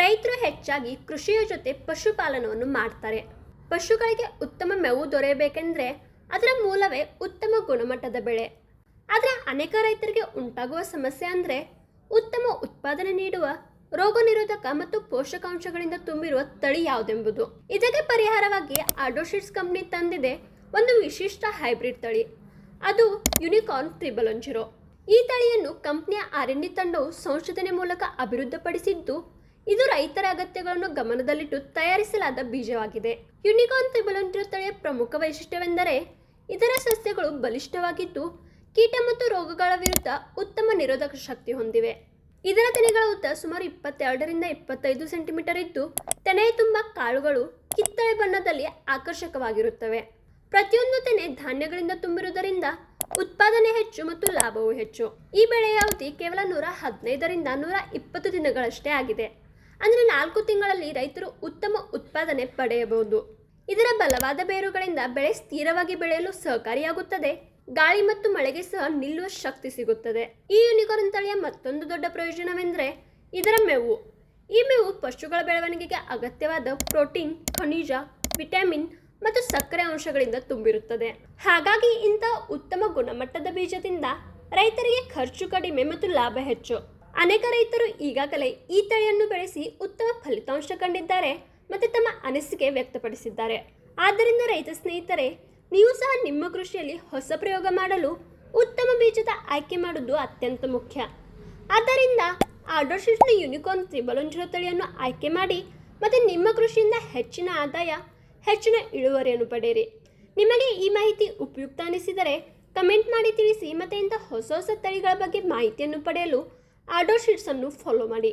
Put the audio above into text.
ರೈತರು ಹೆಚ್ಚಾಗಿ ಕೃಷಿಯ ಜೊತೆ ಪಶುಪಾಲನವನ್ನು ಮಾಡ್ತಾರೆ. ಪಶುಗಳಿಗೆ ಉತ್ತಮ ಮೇವು ದೊರೆಯಬೇಕೆಂದರೆ ಅದರ ಮೂಲವೇ ಉತ್ತಮ ಗುಣಮಟ್ಟದ ಬೆಳೆ. ಆದರೆ ಅನೇಕ ರೈತರಿಗೆ ಉಂಟಾಗುವ ಸಮಸ್ಯೆ ಅಂದರೆ ಉತ್ತಮ ಉತ್ಪಾದನೆ ನೀಡುವ, ರೋಗ ನಿರೋಧಕ ಮತ್ತು ಪೋಷಕಾಂಶಗಳಿಂದ ತುಂಬಿರುವ ತಳಿ ಯಾವುದೆಂಬುದು. ಇದಕ್ಕೆ ಪರಿಹಾರವಾಗಿ ಆಡೋಶಿಟ್ಸ್ ಕಂಪ್ನಿ ತಂದಿದೆ ಒಂದು ವಿಶಿಷ್ಟ ಹೈಬ್ರಿಡ್ ತಳಿ. ಅದು ಯುನಿಕಾರ್ನ್ ತ್ರಿಬಲ್ ಒನ್ ಜೀರೋ ಈ ತಳಿಯನ್ನು ಕಂಪ್ನಿಯ ಆರ್ ಎನ್ ಡಿ ತಂಡವು ಸಂಶೋಧನೆ ಮೂಲಕ ಅಭಿವೃದ್ಧಿಪಡಿಸಿದ್ದು ಇದು ರೈತರ ಅಗತ್ಯಗಳನ್ನು ಗಮನದಲ್ಲಿಟ್ಟು ತಯಾರಿಸಲಾದ ಬೀಜವಾಗಿದೆ. ಒನ್ ಜೀರೋ ತಳಿಯ ಪ್ರಮುಖ ವೈಶಿಷ್ಟ್ಯವೆಂದರೆ ಇದರ ಸಸ್ಯಗಳು ಬಲಿಷ್ಠವಾಗಿದ್ದು, ಕೀಟ ಮತ್ತು ರೋಗಗಳ ವಿರುದ್ಧ ಉತ್ತಮ ನಿರೋಧಕ ಶಕ್ತಿ ಹೊಂದಿವೆ. ಇದರ ತೆನೆಗಳ ಉದ್ದ ಸುಮಾರು ಇಪ್ಪತ್ತೆರಡರಿಂದ ಇಪ್ಪತ್ತೈದು ಸೆಂಟಿಮೀಟರ್ ಇದ್ದು, ತೆನೆಯ ತುಂಬ ಕಾಳುಗಳು ಕಿತ್ತಳೆ ಬಣ್ಣದಲ್ಲಿ ಆಕರ್ಷಕವಾಗಿರುತ್ತವೆ. ಪ್ರತಿಯೊಂದು ತೆನೆ ಧಾನ್ಯಗಳಿಂದ ತುಂಬಿರುವುದರಿಂದ ಉತ್ಪಾದನೆ ಹೆಚ್ಚು ಮತ್ತು ಲಾಭವೂ ಹೆಚ್ಚು. ಈ ಬೆಳೆಯ ಅವಧಿ ಕೇವಲ ನೂರ ಹದಿನೈದರಿಂದ ನೂರ ಇಪ್ಪತ್ತು ದಿನಗಳಷ್ಟೇ ಆಗಿದೆ. ಅಂದರೆ ನಾಲ್ಕು ತಿಂಗಳಲ್ಲಿ ರೈತರು ಉತ್ತಮ ಉತ್ಪಾದನೆ ಪಡೆಯಬಹುದು. ಇದರ ಬಲವಾದ ಬೇರುಗಳಿಂದ ಬೆಳೆ ಸ್ಥಿರವಾಗಿ ಬೆಳೆಯಲು ಸಹಕಾರಿಯಾಗುತ್ತದೆ. ಗಾಳಿ ಮತ್ತು ಮಳೆಗೆ ಸಹ ನಿಲ್ಲುವ ಶಕ್ತಿ ಸಿಗುತ್ತದೆ. ಈ ಯುನಿಕಾರ್ನ್ ತಳಿಯ ಮತ್ತೊಂದು ದೊಡ್ಡ ಪ್ರಯೋಜನವೆಂದರೆ ಇದರ ಮೇವು. ಈ ಮೇವು ಪಶುಗಳ ಬೆಳವಣಿಗೆಗೆ ಅಗತ್ಯವಾದ ಪ್ರೋಟೀನ್, ಖನಿಜ, ವಿಟಮಿನ್ ಮತ್ತು ಸಕ್ಕರೆ ಅಂಶಗಳಿಂದ ತುಂಬಿರುತ್ತದೆ. ಹಾಗಾಗಿ ಇಂಥ ಉತ್ತಮ ಗುಣಮಟ್ಟದ ಬೀಜದಿಂದ ರೈತರಿಗೆ ಖರ್ಚು ಕಡಿಮೆ ಮತ್ತು ಲಾಭ ಹೆಚ್ಚು. ಅನೇಕ ರೈತರು ಈಗಾಗಲೇ ಈ ತಳಿಯನ್ನು ಬೆಳೆಸಿ ಉತ್ತಮ ಫಲಿತಾಂಶ ಕಂಡಿದ್ದಾರೆ ಮತ್ತು ತಮ್ಮ ಅನಿಸಿಕೆ ವ್ಯಕ್ತಪಡಿಸಿದ್ದಾರೆ. ಆದ್ದರಿಂದ ರೈತ ಸ್ನೇಹಿತರೆ, ನೀವು ಸಹ ನಿಮ್ಮ ಕೃಷಿಯಲ್ಲಿ ಹೊಸ ಪ್ರಯೋಗ ಮಾಡಲು ಉತ್ತಮ ಬೀಜದ ಆಯ್ಕೆ ಮಾಡುವುದು ಅತ್ಯಂತ ಮುಖ್ಯ. ಆದ್ದರಿಂದ ಆರ್ಡರ್ಶಿಟ್ನ ಯೂನಿಕಾರ್ನ್ ತ್ರಿಬಲಂಜುರ ತಳಿಯನ್ನು ಆಯ್ಕೆ ಮಾಡಿ ಮತ್ತು ನಿಮ್ಮ ಕೃಷಿಯಿಂದ ಹೆಚ್ಚಿನ ಆದಾಯ, ಹೆಚ್ಚಿನ ಇಳುವರಿಯನ್ನು ಪಡೆಯಿರಿ. ನಿಮಗೆ ಈ ಮಾಹಿತಿ ಉಪಯುಕ್ತ ಅನಿಸಿದರೆ ಕಮೆಂಟ್ ಮಾಡಿ ತಿಳಿಸಿ ಮತ್ತು ಇಂಥ ಹೊಸ ಹೊಸ ತಳಿಗಳ ಬಗ್ಗೆ ಮಾಹಿತಿಯನ್ನು ಪಡೆಯಲು ಆರ್ಡರ್ ಶೀಟ್ಸನ್ನು ಫಾಲೋ ಮಾಡಿ.